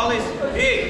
Fala isso. Ei,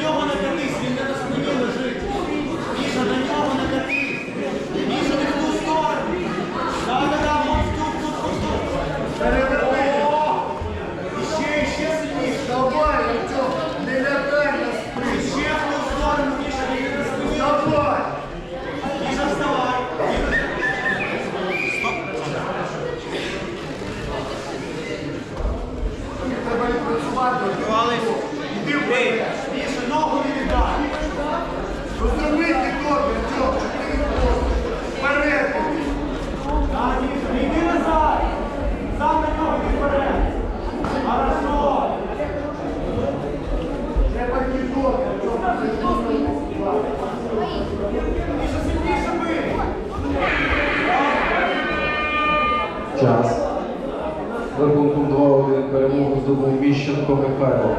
на нього не катись, він не на спині лежить. Міша, на нього не катись. Міша, не в ту сторону. Да-да-да, тут, тут, тут, тут. Переверни. Ще, ще сильніше. Не лякай на. Ще в сторону, Міша. Давай. Міша, вставай. Стоп. Треба не працювати. Іди вперед. рахунком 2-1 перемогу здобув Міщенко Михайло.